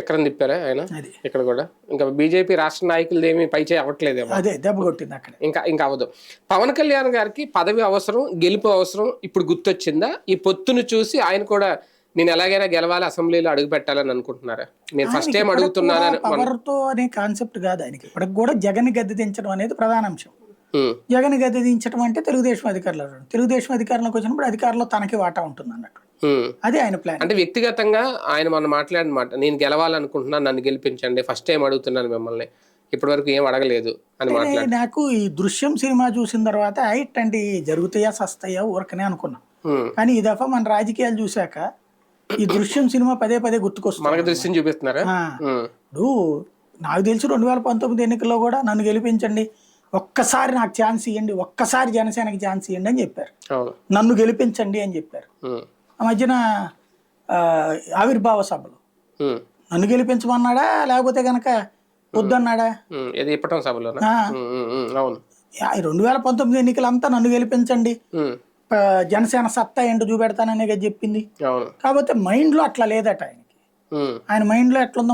చక్రం తిప్పారా ఆయన? అది. ఇక్కడ కూడా. ఇంకా బీజేపీ రాష్ట్ర నాయకులది ఏమి పై చేయి అవ్వట్లేదేమో. అదే దెబ్బ కొట్టింది అక్కడ. ఇంకా ఇంకా అవ్వదు. పవన్ కళ్యాణ్ గారికి పదవి అవసరం గెలుపు అవసరం ఇప్పుడు గుర్తొచ్చిందా? ఈ పొత్తును చూసి ఆయన కూడా నేను ఎలాగైనా గెలవాలి అసెంబ్లీలో అడుగు పెట్టాలని అనుకుంటున్నారా? నేను ఫస్ట్ టైం అడుగుతున్నానని మన- పవర్తో అనే కాన్సెప్ట్ కాదు ఆయనకి. ఇప్పటికి కూడా జగన్ గద్దె దించడం అనేది ప్రధాన అంశం. జగన్ గద్దె దించడం అంటే తెలుగుదేశం అధికారులు తెలుగుదేశం అధికారంలోకి వచ్చినప్పుడు అధికారంలో తనకి వాటా ఉంటుంది అన్నట్టు. అది ఆయన ప్లాన్ అంటే వ్యక్తిగతంగా ఆయన మనం మాట్లాడిన మాట నేను గెలవాలనుకుంటున్నాను నన్ను గెలిపించండి ఫస్ట్ టైం అడుగుతున్నాను మిమ్మల్ని. ఇప్పటి వరకు ఏం అడగలేదు అని మాట్లాడు. నాకు ఈ దృశ్యం సినిమా చూసిన తర్వాత ఇట్లాంటి జరుగుతాయా సస్తాయా ఊరకనే అనుకున్నా. కానీ ఈ దఫా మన రాజకీయాలు చూశాక ఈ దృశ్యం సినిమా పదే పదే గుర్తుకొస్తుంది. మనకు దృశ్యం చూపిస్తున్నారా? ఇప్పుడు నాకు తెలిసి రెండు వేల పంతొమ్మిది ఎన్నికల్లో కూడా నన్ను గెలిపించండి ఒక్కసారి నాకు ఛాన్స్ ఇవ్వండి ఒక్కసారి జనసేనకి ఛాన్స్ ఇవ్వండి అని చెప్పారు. నన్ను గెలిపించండి అని చెప్పారు. ఆ మధ్యన ఆవిర్భావ సభలు. నన్ను గెలిపించమన్నాడా? లేకపోతే గనక వద్దన్నాడా. ఇది ఇప్పటం అవును. రెండు వేల పంతొమ్మిది ఎన్నికలంతా నన్ను గెలిపించండి. జనసేన సత్తా ఏంటో చూపెడతాననే చెప్పింది. కాకపోతే మైండ్లో అట్లా లేదట ఆయనకి. ఆయన మైండ్లో ఎట్లుందో